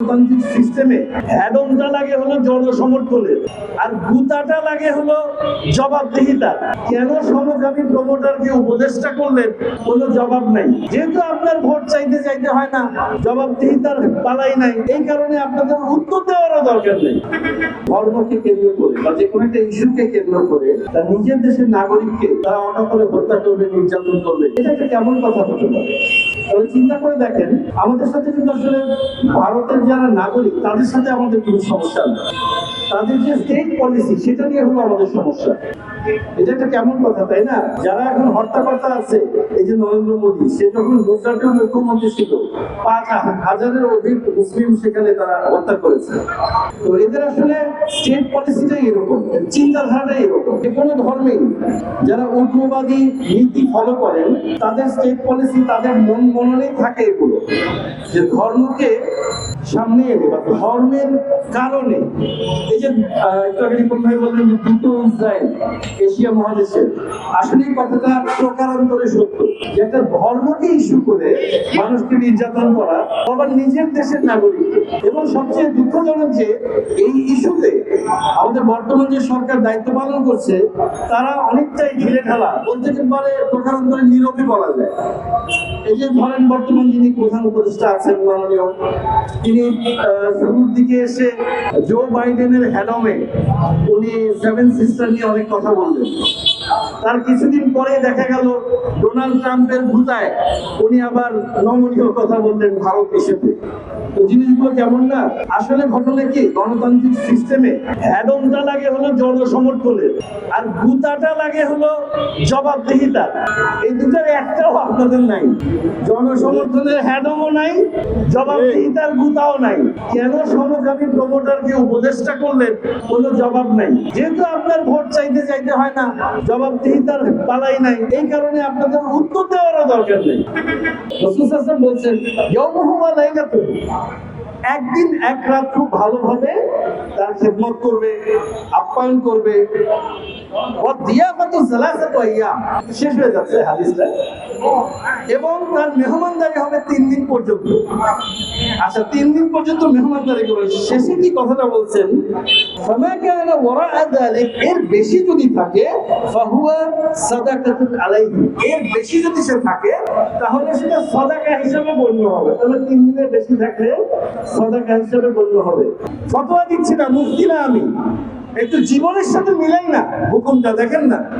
গণতান্ত্রিক সিস্টেমে লাগে হলো জনসমর্থনের, আর গুতাটা লাগে হলো জবাবদিহিতা কেন সমকামী প্রমোটারকে উপদেষ্টা করলেন, কোনো জবাব নাই। যেহেতু আপনার ভোট চাইতে চাইতে হয় না, জবাবদিহিতার পালাই নাই। এই কারণে আপনাদের উত্তর দেওয়ারও দরকার নেই। ধর্মকে কেন্দ্র করে বা যে কোনো একটা ইস্যুকে কেন্দ্র করে তার নিজের দেশের নাগরিককে তারা অন্য করে হত্যা করবে, নির্যাতন করবে। এটা একটা কেমন কথা হতে পারে? তাহলে চিন্তা করে দেখেন, আমাদের সাথে কিন্তু আসলে ভারতের যারা নাগরিক, তাদের সাথে আমাদের কোনো সমস্যা নেই। তাদের যে স্টেট পলিসি সেটা নিয়ে হলো আমাদের সমস্যা। এটা একটা কেমন কথা, তাই না? যারা এখন হত্যাকর্তা আছে, এই যে নরেন্দ্র মোদী, সে যখন গুজরাটের মুখ্যমন্ত্রী ছিল, পাঁচ হাজারের অধিক মুসলিম সেখানে তারা হত্যা করেছে। তো এদের আসলে স্টেট পলিসিটাই এরকম, চিন্তাধারাটাই এরকম। যে কোনো ধর্মেই যারা উগ্রবাদী নীতি ফলো করেন, তাদের স্টেট পলিসি তাদের মন মননেই থাকে এগুলো। যে ধর্মকে সামনে এনে বা ধর্মের কারণে, এই যে একটু আগে রিপন ভাই বললেন যে দুটো ইসরায়েল এশিয়া মহাদেশে, আসলে কথাটা প্রকারান্তরে সত্য যে একটা ধর্মকে ইস্যু করে মানুষকে নির্যাতন করা আবার নিজের দেশের নাগরিক। এবং সবচেয়ে দুঃখজনক যে এই ইস্যুতে আমাদের বর্তমান যে সরকার দায়িত্ব পালন করছে, তারা অনেকটাই ঢিলে ঢালা। বলতে পারে প্রকারান্তরে নীরবে বলা যায়। এই যে ধরেন বর্তমান যিনি প্রধান উপদেষ্টা আছেন মাননীয়, তিনি আহ, শুরুর দিকে এসে জো বাইডেনের হ্যালোমে উনি সেভেন সিস্টার নিয়ে অনেক কথা বললেন। তার কিছুদিন পরে দেখা গেল ডোনাল্ড ট্রাম্পের ভূতায় উনি আবার নমনীয় কথা বললেন ভারত হিসেবে। তো জিনিসগুলো কেমন না? আসলে ঘটনা কি? গণতান্ত্রিক সিস্টেমে হ্যাডমটা লাগে হলো জনসমর্থনের, আর গুতাটা লাগে হলো জবাবদিহিতা। এই দুটার একটাও আপনাদের নাই। জনসমর্থনের হ্যাডমও নাই, জবাবদিহিতার গুতাও নাই। কেন সমকামী প্রমোটারকে উপদেষ্টা করলেন? কোনো জবাব নাই। যেহেতু আপনার ভোট চাইতে চাইতে হয় না জবাবদিহিতার পালাই নাই। এই কারণে আপনাদের উত্তর দেওয়ারও দরকার নেই। বলছেন লাইলাতুন। একদিন এক রাত খুব ভালোভাবে তার খেদমত করবে, আপ্যায়ন করবে। শেষ হয়ে যাচ্ছে হাদিসটা। এবং তার মেহমানদারি হবে তিন দিন পর্যন্ত। আচ্ছা তিন দিন পর্যন্ত মেহমানদারি করবে শেষে কি কথাটা বলছেন? ফামা কানা ওয়ারাআ এর বেশি যদি থাকে, ফাহুয়া সাদাকাতুন আলাইহি। এর বেশি যদি সে থাকে, তাহলে সেটা সাদাকা হিসেবে গণ্য হবে। তাহলে তিন দিনের বেশি থাকলে সাদাকা হিসেবে গণ্য হবে। ফতোয়া দিচ্ছি না, মুফতি না আমি। একটু জীবনের সাথে মিলাই না, হুকুমটা দেখেন না।